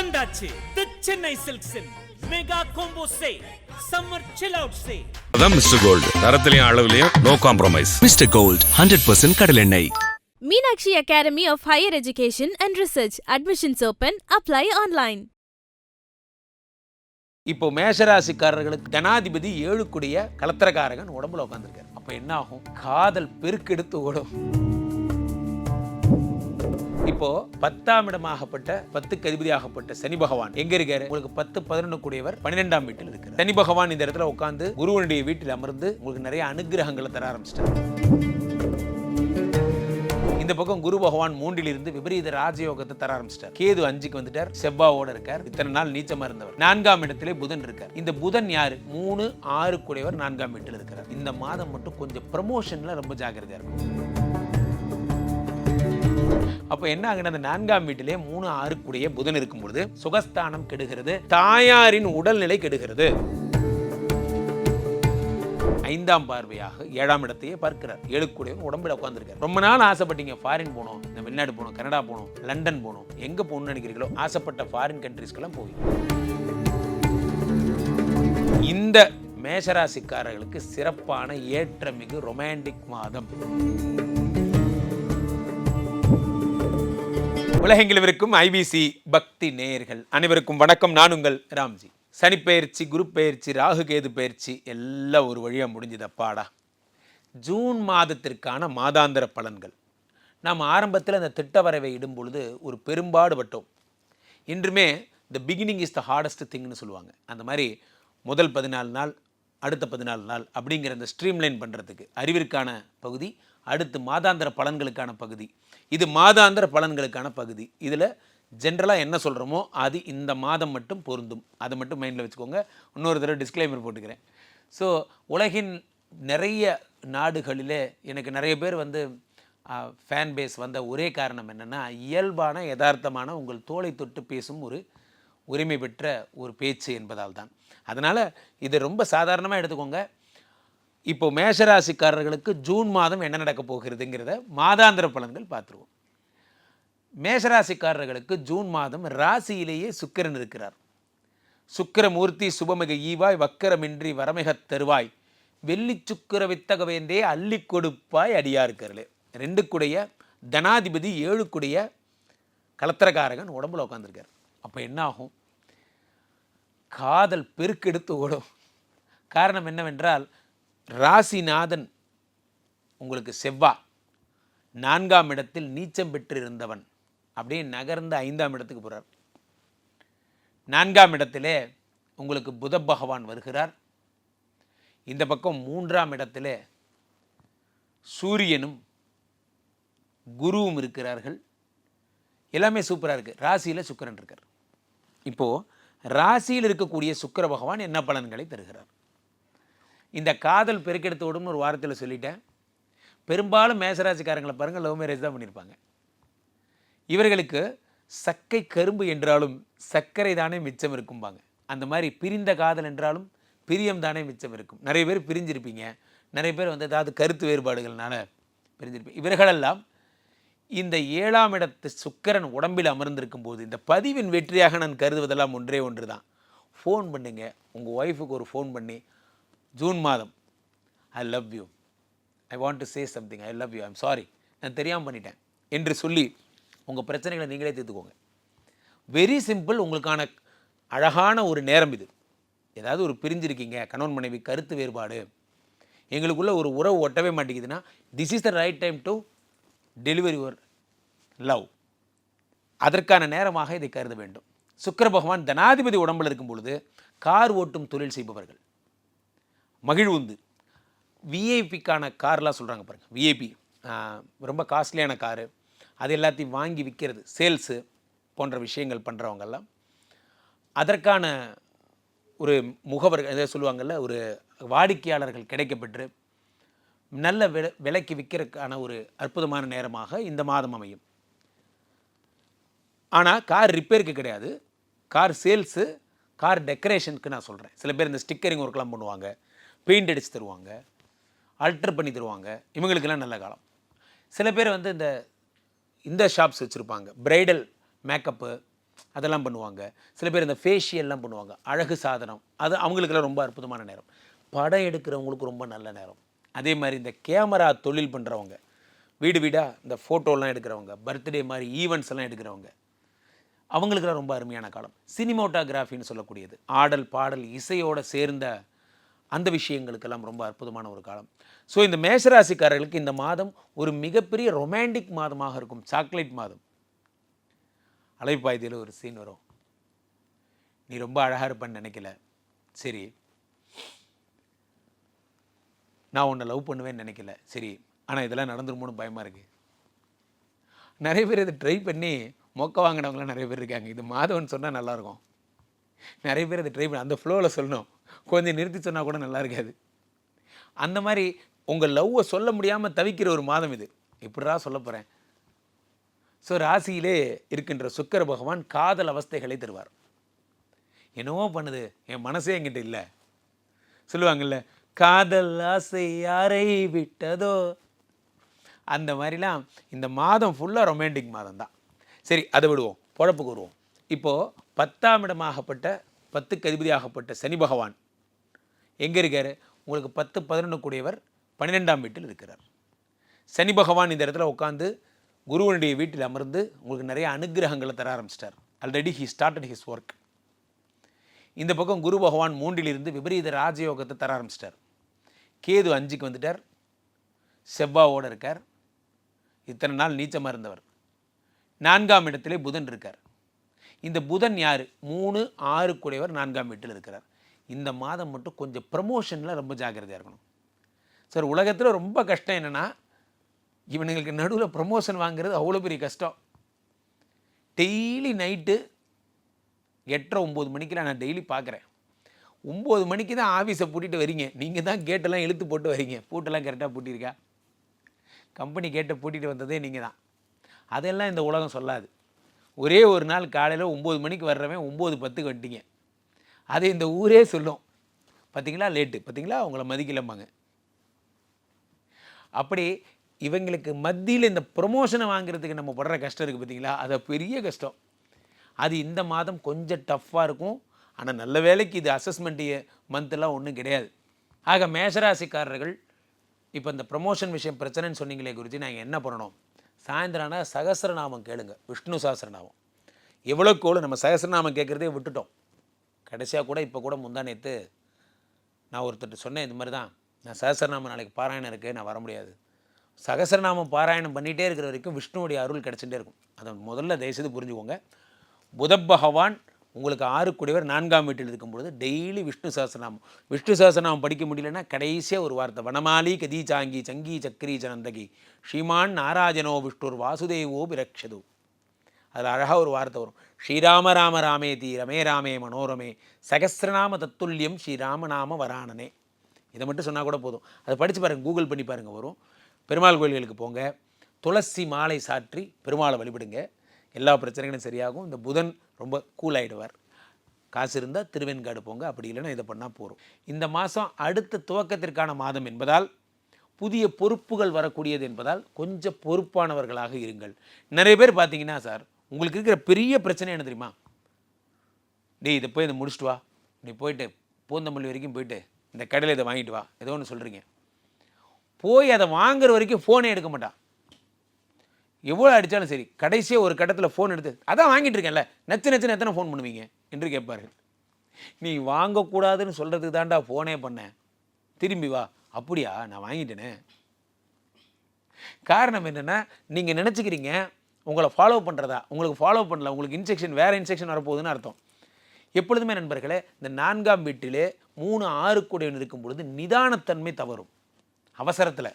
வந்தாச்சு. The Chennai சில்க்ஸின் mega combo say summer chill out say அதான் mister gold. தரத்திலையும் அளவுலையும் no compromise mister gold hundred percent கடலெண்ணெய் Meenakshi Academy of Higher Education and Research. Admissions open. Apply online. இப்போ மேஷராசிக்காரர்களுக்கு ஜனாதிபதி ஏழுக்குடைய கலத்திரக்காரகன் உடம்புல உட்காந்துருக்காரு அப்போ என்ன ஆகும் காதல் பெருக்கெடுத்து ஓடும். இப்போ பத்தாம் இடமாகப்பட்ட பத்துக்கு அதிபதியாகப்பட்ட சனி பகவான் எங்க இருக்காரு? உங்களுக்கு பத்து பதினொன்று கூடியவர் பன்னிரெண்டாம் வீட்டில் இருக்கிறார். சனி பகவான் இந்த இடத்துல உட்காந்து குருவனுடைய வீட்டில் அமர்ந்து உங்களுக்கு நிறைய அனுகிரகங்களை தர ஆரம்பிச்சிட்டார். இந்த பக்கம் குரு பகவான் மூன்றில் இருந்து விபரீத ராஜயோகத்தை தர ஆரம்பிச்சிட்டார். கேது அஞ்சுக்கு வந்துட்டார். செவ்வாவோட இருக்கார். இத்தனை நாள் நீச்சமா இருந்தவர். நான்காம் இடத்திலே புதன் இருக்கார். இந்த புதன் யாரு? மூணு ஆறு கூடியவர் நான்காம் வீட்டில் இருக்கிறார். இந்த மாதம் மட்டும் கொஞ்சம் ப்ரமோஷன்ல ரொம்ப ஜாகிரதையா இருக்கும் அப்போ என்ன ஆகுது அந்த நான்காம் வீட்டிலே மூணு ஆறுக்குடைய புதன் இருக்கும் பொழுது சுகஸ்தானம் கெடுகிறது தாயாரின் உடல்நிலை கெடுகிறது. ஐந்தாம் பார்வையாக ஏழாம் இடத்தையே பார்க்கிறார். ஏழுக்குடையவன் உடம்புல உட்காந்துருக்கார் ரொம்ப நாள் ஆசைப்பட்டீங்க ஃபாரின் போகணும் இந்த வெளிநாடு போகணும் கனடா போகணும் லண்டன் போகணும் எங்கே போகணும்னு நினைக்கிறீங்களோ ஆசைப்பட்ட ஃபாரின் கண்ட்ரீஸ்க்கெல்லாம் போய் இந்த மேஷராசிக்காரர்களுக்கு சிறப்பான ஏற்றமிகு ரொமான்டிக் மாதம். உலகெங்கிலும் இருக்கும் ஐபிசி பக்தி நேயர்கள் அனைவருக்கும் வணக்கம். நான் உங்கள் ராம்ஜி. சனிப்பெயர்ச்சி பயிற்சி குரு பயிற்சி ராகு கேது பயிற்சி எல்லாம் ஒரு வழியாக முடிஞ்சுதப்பாடா ஜூன் மாதத்திற்கான மாதாந்திர பலன்கள். நாம் ஆரம்பத்தில் அந்த திட்டவரவை இடும் பொழுது ஒரு பெரும்பாடுபட்டோம் இன்றுமே the beginning is the hardest திங்னு சொல்லுவாங்க. அந்த மாதிரி முதல் பதினாலு நாள் அடுத்த பதினாலு நாள் அப்படிங்கிற அந்த ஸ்ட்ரீம்லைன் பண்ணுறதுக்கு அறிவிற்கான பகுதி அடுத்து மாதாந்திர பலன்களுக்கான பகுதி. இது மாதாந்திர பலன்களுக்கான பகுதி. இதில் ஜென்ரலாக என்ன சொல்கிறோமோ அது இந்த மாதம் மட்டும் பொருந்தும். அதை மட்டும் மைண்டில் வச்சுக்கோங்க. இன்னொரு தடவை டிஸ்க்ளைமர் போட்டுக்கிறேன். ஸோ உலகின் நிறைய நாடுகளிலே எனக்கு நிறைய பேர் வந்து ஃபேன் பேஸ் வந்த ஒரே காரணம் என்னென்னா இயல்பான யதார்த்தமான உங்கள் தோலை தொட்டு பேசும் ஒரு உரிமை பெற்ற ஒரு பேச்சு என்பதால் தான். அதனால் இது ரொம்ப சாதாரணமாக எடுத்துக்கோங்க. இப்போ மேஷராசிக்காரர்களுக்கு ஜூன் மாதம் என்ன நடக்க போகிறதுங்கிறத மாதாந்திர பலன்கள் பார்த்துருவோம். மேஷராசிக்காரர்களுக்கு ஜூன் மாதம் ராசியிலேயே சுக்கிரன் இருக்கிறார். சுக்கிரமூர்த்தி சுபமிக ஈவாய் வக்கரமின்றி வரமிகத் தருவாய். வெள்ளி சுக்கிர வித்தகவேந்தே அள்ளி கொடுப்பாய் அடியாருக்கர்களே ரெண்டு கூடைய தனாதிபதி ஏழு கூடைய கலத்திரக்காரகன் உடம்புல உட்காந்துருக்கார் அப்போ என்ன ஆகும் காதல் பெருக்கெடுத்து ஓடும். காரணம் என்னவென்றால் ராசிநாதன் உங்களுக்கு செவ்வா. நான்காம் இடத்தில் நீச்சம் பெற்றிருந்தவன். அப்படியே நகர்ந்து ஐந்தாம் இடத்துக்கு போகிறார் நான்காம் இடத்திலே உங்களுக்கு புத பகவான் வருகிறார். இந்த பக்கம் மூன்றாம் இடத்திலே சூரியனும் குருவும் இருக்கிறார்கள். எல்லாமே சூப்பராக இருக்குது ராசியில் சுக்கரன் இருக்கார். இப்போது ராசியில் இருக்கக்கூடிய சுக்கிர பகவான் என்ன பலன்களை தருகிறார்? இந்த காதல் பெருக்கெடுத்து விடும்னு ஒரு வாரத்தில் சொல்லிட்டேன். பெரும்பாலும் மேசராசிக்காரங்களை பாருங்கள் லவ் மேரேஜ் தான் பண்ணியிருப்பாங்க. இவர்களுக்கு சக்கை கரும்பு என்றாலும் சர்க்கரை தானே மிச்சம் இருக்கும்பாங்க. அந்த மாதிரி பிரிந்த காதல் என்றாலும் பிரியம் தானே மிச்சம் இருக்கும். நிறைய பேர் பிரிஞ்சிருப்பீங்க. நிறைய பேர் வந்து ஏதாவது கருத்து வேறுபாடுகள்னால பிரிஞ்சிருப்பீங்க. இவர்களெல்லாம் இந்த ஏழாம் இடத்து சுக்கரன் உடம்பில் அமர்ந்திருக்கும் போது இந்த பதிவின் வெற்றியாக நான் கருதுவதெல்லாம் ஒன்றே ஒன்று தான். ஃபோன் பண்ணுங்கள் உங்கள் ஒய்ஃபுக்கு ஒரு ஃபோன் பண்ணி ஜூன் மாதம். I love you I want to say something I love you I'm sorry நான் தெரியாமல் பண்ணிட்டேன். என்று சொல்லி உங்கள் பிரச்சனைகளை நீங்களே தீர்த்துக்கோங்க. வெரி சிம்பிள் உங்களுக்கான அழகான ஒரு நேரம் இது. ஏதாவது ஒரு பிரிஞ்சிருக்கீங்க கணவன் மனைவி கருத்து வேறுபாடு. எங்களுக்குள்ள ஒரு உறவு ஒட்டவே மாட்டேங்குதுன்னா this is the right time to delivery your love அதற்கான நேரமாக இதை கருத வேண்டும். சுக்கர பகவான் தனாதிபதி உடம்பில் இருக்கும் பொழுது கார் ஓட்டும் தொழில் செய்பவர்கள். மகிழ்வுந்து விஐபிக்கான கார்லாம் சொல்கிறாங்க பாருங்கள் விஐபி ரொம்ப காஸ்ட்லியான காரு. அது எல்லாத்தையும் வாங்கி விற்கிறது சேல்ஸு போன்ற விஷயங்கள் பண்ணுறவங்கெல்லாம் அதற்கான ஒரு முகவர் இதை சொல்லுவாங்கள்ல ஒரு வாடிக்கையாளர்கள் கிடைக்கப்பெற்று நல்ல வில விலைக்கு விற்கிறதுக்கான ஒரு அற்புதமான நேரமாக இந்த மாதம் அமையும். ஆனால் கார் ரிப்பேருக்கு கிடையாது. கார் சேல்ஸு கார் டெக்கரேஷனுக்கு நான் சொல்கிறேன் சில பேர் இந்த ஸ்டிக்கரிங் ஒர்க்லாம் பண்ணுவாங்க. பெயிண்ட் அடித்து தருவாங்க அல்டர் பண்ணி தருவாங்க. இவங்களுக்கெல்லாம் நல்ல காலம். சில பேர் வந்து இந்த இந்த ஷாப்ஸ் வச்சுருப்பாங்க. பிரைடல் மேக்கப்பு அதெல்லாம் பண்ணுவாங்க. சில பேர் இந்த ஃபேஷியல்லாம் பண்ணுவாங்க. அழகு சாதனம் அது அவங்களுக்கெல்லாம் ரொம்ப அற்புதமான நேரம். படம் எடுக்கிறவங்களுக்கு ரொம்ப நல்ல நேரம். அதே மாதிரி இந்த கேமரா தொழில் பண்ணுறவங்க வீடு வீடாக இந்த ஃபோட்டோலாம் எடுக்கிறவங்க பர்த்டே மாதிரி ஈவெண்ட்ஸ் எல்லாம் எடுக்கிறவங்க அவங்களுக்குலாம் ரொம்ப அருமையான காலம். சினிமோட்டோகிராஃபின்னு சொல்லக்கூடியது. ஆடல் பாடல் இசையோடு சேர்ந்த அந்த விஷயங்களுக்கெல்லாம் ரொம்ப அற்புதமான ஒரு காலம். ஸோ இந்த மேஷராசிக்காரர்களுக்கு இந்த மாதம் ஒரு மிகப்பெரிய ரொமான்டிக் மாதமாக இருக்கும். சாக்லேட் மாதம். அலைப்பாய்தியில் ஒரு சீன் வரும். நீ ரொம்ப அழகாக இருப்பேன்னு நினைக்கல. சரி. நான் உன்னை லவ் பண்ணுவேன்னு நினைக்கல. சரி. ஆனால் இதெல்லாம் நடந்துருமோன்னு பயமாக இருக்குது நிறைய பேர் இதை ட்ரை பண்ணி மொக்க வாங்கினவங்களாம் நிறைய பேர் இருக்காங்க. இது மாதவன் சொன்னால் நல்லாயிருக்கும் நிறைய பேர் அதை ட்ரை பண்ண அந்த ஃப்ளோவில் சொல்லணும். கொஞ்சம் நிறுத்தி சொன்னால் கூட நல்லா இருக்காது. அந்த மாதிரி உங்கள் லவ்வை சொல்ல முடியாமல் தவிக்கிற ஒரு மாதம் இது. இப்படிரா சொல்ல போகிறேன் ஸோ ராசியிலே இருக்கின்ற சுக்கர பகவான் காதல் அவஸ்தைகளை தருவார். என்னவோ பண்ணுது என் மனசே என்கிட்ட இல்லை. சொல்லுவாங்கல்ல காதல் ஆசை யாரை விட்டதோ? அந்த மாதிரிலாம் இந்த மாதம் ஃபுல்லாக ரொமான்டிக் மாதம் தான் சரி அதை விடுவோம். பொழப்புக்கு வருவோம். இப்போது பத்தாம் இடமாகப்பட்ட பத்துக்கு அதிபதியாகப்பட்ட சனி பகவான் எங்கே இருக்கார்? உங்களுக்கு பத்து பதினொன்று கூடியவர் பன்னிரெண்டாம் வீட்டில் இருக்கிறார். சனி பகவான் இந்த இடத்துல உட்காந்து குருவனுடைய வீட்டில் அமர்ந்து உங்களுக்கு நிறைய அனுகிரகங்களை தர ஆரம்பிச்சிட்டார். Already he started his work இந்த பக்கம் குரு பகவான் மூன்றிலிருந்து விபரீத ராஜயோகத்தை தர ஆரம்பிச்சிட்டார். கேது அஞ்சுக்கு வந்துட்டார். செவ்வாவோடு இருக்கார். இத்தனை நாள் நீச்சமாக இருந்தவர். நான்காம் இடத்திலே புதன் இருக்கார். இந்த புதன் யார்? மூணு ஆறு கூடையவர் நான்காம் வீட்டில் இருக்கிறார். இந்த மாதம் மட்டும் கொஞ்சம் ப்ரமோஷனில் ரொம்ப ஜாக்கிரதையாக இருக்கணும். சார் உலகத்தில் ரொம்ப கஷ்டம் என்னென்னா இவனுங்களுக்கு நடுவில் ப்ரமோஷன் வாங்குறது அவ்வளோ பெரிய கஷ்டம். டெய்லி நைட்டு எட்டரை ஒம்பது மணிக்கெலாம் நான் டெய்லி பார்க்குறேன் ஒம்பது மணிக்கு தான் ஆஃபீஸை பூட்டிட்டு வரீங்க. நீங்கள் தான் கேட்டெல்லாம் இழுத்து போட்டு வரீங்க. பூட்டெல்லாம் கரெக்டாக பூட்டியிருக்கா? கம்பெனி கேட்டை பூட்டிட்டு வந்ததே நீங்கள் தான். அதெல்லாம் இந்த உலகம் சொல்லாது. ஒரே ஒரு நாள் காலையில் ஒம்பது மணிக்கு வர்றவன் ஒம்பது பத்துக்கு வந்துட்டீங்க. அது இந்த ஊரே சொல்லும். பார்த்தீங்களா லேட்டு. பார்த்தீங்களா அவங்கள மதிக்கலம்பாங்க. அப்படி இவங்களுக்கு மத்தியில் இந்த ப்ரொமோஷனை வாங்குறதுக்கு நம்ம படுற கஷ்டம் இருக்குது பார்த்தீங்களா அது பெரிய கஷ்டம். அது இந்த மாதம் கொஞ்சம் டஃப்பாக இருக்கும். ஆனால் நல்ல வேலைக்கு இது அசஸ்மெண்ட் மந்த்லாம் ஒன்றும் கிடையாது. ஆக மேஷராசிக்காரர்கள் இப்போ இந்த ப்ரமோஷன் விஷயம் பிரச்சனைன்னு சொன்னீங்களே குறித்து நாங்கள் என்ன பண்ணணும்? சாயந்தரம் ஆனால் சகஸ்ரநாமம் கேளுங்க. விஷ்ணு சகசரநாமம். எவ்வளோக்கோளு நம்ம சகஸ்ரநாமம் கேட்குறதே விட்டுட்டோம். கடைசியாக கூட இப்போ கூட முந்தா நேற்று நான் ஒருத்தர் சொன்னேன் இது மாதிரி தான். நான் சகஸ்ரநாமம் நாளைக்கு பாராயணம் இருக்குது நான் வர முடியாது. சகஸ்ரநாமம் பாராயணம் பண்ணிகிட்டே இருக்கிற வரைக்கும் விஷ்ணுவுடைய அருள் கிடச்சிட்டே இருக்கும். அதை முதல்ல தயவுசெய்து புரிஞ்சுக்கோங்க. புத பகவான் உங்களுக்கு ஆறு கூடியவர் நான்காம் வீட்டில் இருக்கும்பொழுது டெய்லி விஷ்ணு சாஸ்திரநாமம் விஷ்ணு சாஸ்திரநாமம் படிக்க முடியலன்னா கடைசியாக ஒரு வார்த்தை. வனமாலி கதி சாங்கி சங்கி சக்கரி சனந்தகி ஸ்ரீமான் நாராஜனோ விஷ்ணுர் வாசுதேவோ பிரக்ஷது அதில் அழகாக ஒரு வார்த்தை வரும். ஸ்ரீராம ராம ராமேதி ரமே ராமே மனோரமே. சகஸ்ரநாம தத்துல்யம் ஸ்ரீராமநாம வராணனே இதை மட்டும் சொன்னால் கூட போதும். அதை படித்து பாருங்கள் கூகுள் பண்ணி பாருங்கள் வரும். பெருமாள் கோயில்களுக்கு போங்க. துளசி மாலை சாற்றி பெருமாளை வழிபடுங்க. எல்லா பிரச்சனைகளும் சரியாகும். இந்த புதன் ரொம்ப கூல் ஆகிடுவார் காசு இருந்தால் திருவெண்காடு போங்க அப்படி இல்லைன்னா இதை பண்ணால் போகிறோம் இந்த மாதம் அடுத்த துவக்கத்திற்கான மாதம் என்பதால் புதிய பொறுப்புகள் வரக்கூடியது என்பதால் கொஞ்சம் பொறுப்பானவர்களாக இருங்கள். நிறைய பேர் பார்த்தீங்கன்னா சார் உங்களுக்கு இருக்கிற பெரிய பிரச்சனை என்ன தெரியுமா? டேய் இதை போய் இதை முடிச்சிட்டு வா. நீ போயிட்டு பூந்தமல்லி வரைக்கும் போயிட்டு இந்த கடையில் இதை வாங்கிட்டு வா. ஏதோ ஒன்று சொல்கிறீங்க போய் அதை வாங்குற வரைக்கும் ஃபோனே எடுக்க மாட்டான். எவ்வளோ அடித்தாலும் சரி கடைசியாக ஒரு கட்டத்தில் ஃபோன் எடுத்து அதான் வாங்கிட்டு இருக்கேன்ல நச்சு நச்சுன்னு எத்தனை ஃபோன் பண்ணுவீங்க? என்று கேட்பார்கள். நீ வாங்கக்கூடாதுன்னு சொல்கிறதுக்கு தாண்டா ஃபோனே பண்ணேன் திரும்பி வா. அப்படியா? நான் வாங்கிட்டேனே. காரணம் என்னென்னா நீங்கள் நினச்சிக்கிறீங்க உங்களை ஃபாலோ பண்ணுறதா உங்களுக்கு ஃபாலோ பண்ணல உங்களுக்கு இன்செக்ஷன் வேறு இன்செக்ஷன் வரப்போகுதுன்னு அர்த்தம். எப்பொழுதுமே நண்பர்களே இந்த நான்காம் வீட்டிலே மூணு ஆறு கூடையன் இருக்கும் பொழுது நிதானத்தன்மை தவறும். அவசரத்தில்.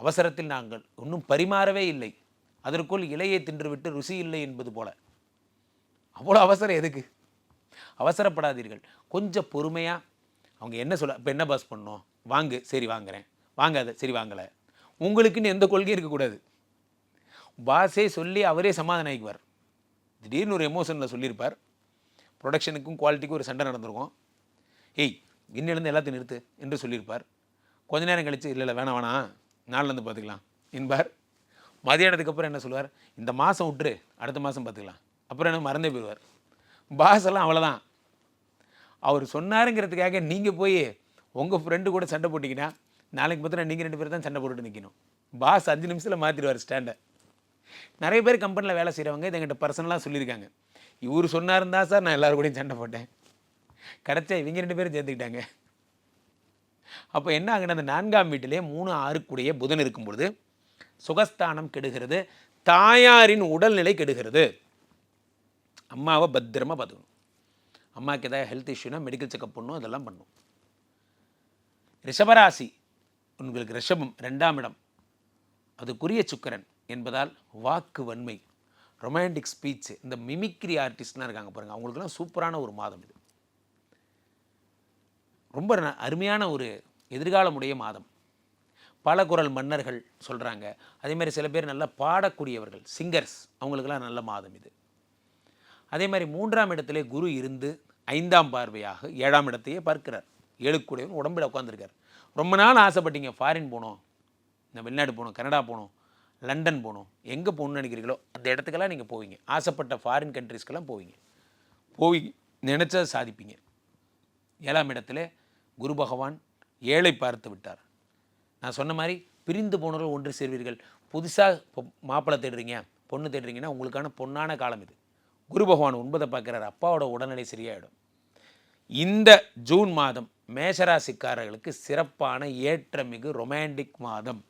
அவசரத்தில் நாங்கள் ஒன்றும் பரிமாறவே இல்லை. அதற்குள் இலையை தின்றுவிட்டு ருசி இல்லை என்பது போல. அவ்வளோ அவசரம் எதுக்கு? அவசரப்படாதீர்கள். கொஞ்சம் பொறுமையாக அவங்க என்ன சொல்ல இப்போ என்ன பாஸ் பண்ணோம்? வாங்கு சரி வாங்குறேன். வாங்காத சரி வாங்கலை. உங்களுக்குன்னு எந்த கொள்கையும் இருக்கக்கூடாது பாஸே சொல்லி அவரே சமாதானம் ஆகிக்குவார் திடீர்னு ஒரு எமோஷனில் சொல்லியிருப்பார். ப்ரொடக்ஷனுக்கும் குவாலிட்டிக்கும் ஒரு சண்டை நடந்திருக்கும். ஏய் இன்னிலேருந்து எல்லாத்தையும் நிறுத்து என்று சொல்லியிருப்பார். கொஞ்ச நேரம் கழித்து இல்லை இல்லை வேணாம் வேணாம். நாளிலேருந்து பார்த்துக்கலாம். என்பார் மதியானத்துக்கு அப்புறம் என்ன சொல்லுவார்? இந்த மாதம் விட்டுரு அடுத்த மாதம் பார்த்துக்கலாம். அப்புறம் என்ன மறந்தே போயிடுவார். பாஸ் எல்லாம் அவ்வளோதான் அவர் சொன்னாருங்கிறதுக்காக நீங்கள் போய் உங்கள் ஃப்ரெண்டு கூட சண்டை போட்டிங்கன்னா நாளைக்கு பார்த்தா நீங்கள் ரெண்டு பேரும் தான் சண்டை போட்டுட்டு நிற்கணும் பாஸ் அஞ்சு நிமிஷத்தில் மாற்றிடுவார் ஸ்டாண்டை நிறைய பேர் கம்பெனியில் வேலை செய்கிறவங்க இதை எங்கிட்ட பர்சனலாக சொல்லியிருக்காங்க. இவர் சொன்னார் இருந்தால் சார் நான் எல்லோரும் கூடயும் சண்டை போட்டேன். கரெக்டாக இவங்க ரெண்டு பேரும் சேர்த்துக்கிட்டாங்க அப்போ என்ன ஆகுனா அந்த நான்காம் வீட்டிலே மூணு ஆறுக்குடைய புதன் இருக்கும் பொழுது சுகஸ்தானம் கெடுகிறது தாயாரின் உடல்நிலை கெடுகிறது. அம்மாவை பத்திரமா பார்த்துக்கணும். அம்மாவுக்கு ஏதாவது ஹெல்த் இஷ்யூனா மெடிக்கல் செக்கப் பண்ணும் அதெல்லாம் பண்ணும். ரிஷபராசி உங்களுக்கு ரிஷபம் ரெண்டாம் இடம். அதுக்குரிய சுக்கிரன் என்பதால் வாக்கு வன்மை ரொமான்டிக் ஸ்பீச் இந்த மிமிக்ரி ஆர்டிஸ்ட்லாம் இருக்காங்க பாருங்கள் அவங்களுக்குலாம் சூப்பரான ஒரு மாதம் இது. ரொம்ப அருமையான ஒரு எதிர்காலமுடைய மாதம். பல குரல் மன்னர்கள் சொல்கிறாங்க அதே மாதிரி சில பேர் நல்லா பாடக்கூடியவர்கள் சிங்கர்ஸ் அவங்களுக்கெல்லாம் நல்ல மாதம் இது. அதே மாதிரி மூன்றாம் இடத்திலே குரு இருந்து ஐந்தாம் பார்வையாக ஏழாம் இடத்தையே பார்க்கிறார். ஏழுக்குடையவன் உடம்பில் உட்காந்துருக்கார் ரொம்ப நாள் ஆசைப்பட்டீங்க ஃபாரின் போகணும் இந்த வெளிநாடு போகணும் கனடா போகணும் லண்டன் போகணும் எங்கே போகணும்னு நினைக்கிறீங்களோ அந்த இடத்துக்கெல்லாம் நீங்கள் போவீங்க. ஆசைப்பட்ட ஃபாரின் கண்ட்ரீஸ்க்கெல்லாம் போவீங்க. போய் நினச்சதை சாதிப்பீங்க. ஏழாம் இடத்துல குரு பகவான் ஏழை பார்த்து விட்டார். நான் சொன்ன மாதிரி பிரிந்து போனவர்கள் ஒன்று சேர்வீர்கள். புதுசாக இப்போ மாப்பிள்ளை தேடுறீங்க பொண்ணு தேடுறீங்கன்னா உங்களுக்கான பொன்னான காலம் இது. குரு பகவான் ஒன்பதை பார்க்குறாரு அப்பாவோட உடல்நிலை சரியாயிடும். இந்த ஜூன் மாதம் மேஷராசிக்காரர்களுக்கு சிறப்பான ஏற்றமிகு ரொமான்டிக் மாதம்.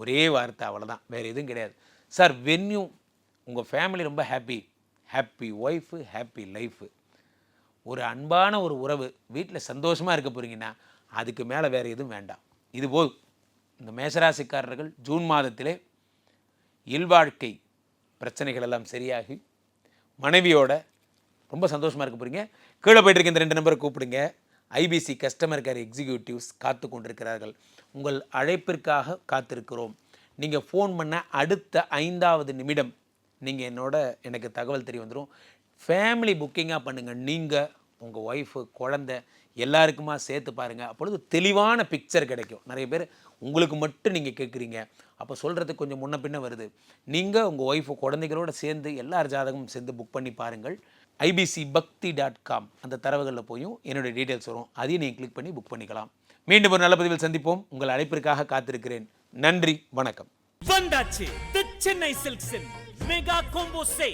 ஒரே வார்த்தை அவ்வளோதான் வேறு எதுவும் கிடையாது. சார் வென்யூ உங்கள் ஃபேமிலி ரொம்ப happy happy wife happy life ஒரு அன்பான ஒரு உறவு வீட்டில் சந்தோஷமாக இருக்க போகிறீங்கன்னா அதுக்கு மேலே வேறு எதுவும் வேண்டாம். இது போதும். இந்த மேசராசிக்காரர்கள் ஜூன் மாதத்திலே இல்வாழ்க்கை பிரச்சனைகள் எல்லாம் சரியாகி மனைவியோட ரொம்ப சந்தோஷமாக இருக்க போகிறீங்க கீழே போயிட்டு இருக்க இந்த ரெண்டு நம்பரை கூப்பிடுங்க. ஐபிசி கஸ்டமர் கேர் எக்ஸிக்யூட்டிவ்ஸ் காத்து கொண்டிருக்கிறார்கள். உங்கள் அழைப்பிற்காக காத்திருக்கிறோம். நீங்கள் ஃபோன் பண்ண அடுத்த ஐந்தாவது நிமிடம் நீங்கள் என்னோட எனக்கு தகவல் தெரிய வந்துடும் ஃபேமிலி புக்கிங்காக பண்ணுங்கள் நீங்கள் உங்கள் ஒய்ஃபு குழந்த எல்லாருக்குமா சேர்த்து பாருங்கள் அப்பொழுது தெளிவான பிக்சர் கிடைக்கும். நிறைய பேர் உங்களுக்கு மட்டும் நீங்கள் கேட்குறீங்க. அப்போ சொல்கிறதுக்கு கொஞ்சம் முன்ன பின்ன வருது. நீங்கள் உங்கள் ஒய்ஃபு குழந்தைகளோட சேர்ந்து எல்லார் ஜாதகமும் சேர்ந்து புக் பண்ணி பாருங்கள். ஐபிசி பக்தி டாட் காம் அந்த தரவுகளில் போயும் என்னுடைய டீட்டெயில்ஸ் வரும். அதையும் நீங்கள் கிளிக் பண்ணி புக் பண்ணிக்கலாம். மீண்டும் ஒரு நல்ல பதிவில் சந்திப்போம். உங்கள் அழைப்பிற்காக காத்திருக்கிறேன். நன்றி வணக்கம். வந்தாச்சு. Chennai சில்க்ஸின் mega combo say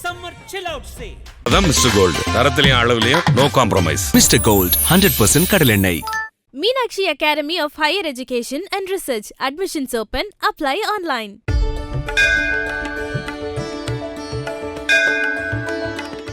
summer chill out say அதான் மிஸ்டர் கோல்டு தரத்திலையும் அளவுலையும் நோ காம்ப்ரமைஸ் Mr. Gold 100% கடலெண்ணெய் Meenakshi Academy of Higher Education and Research. Admissions open. Apply online.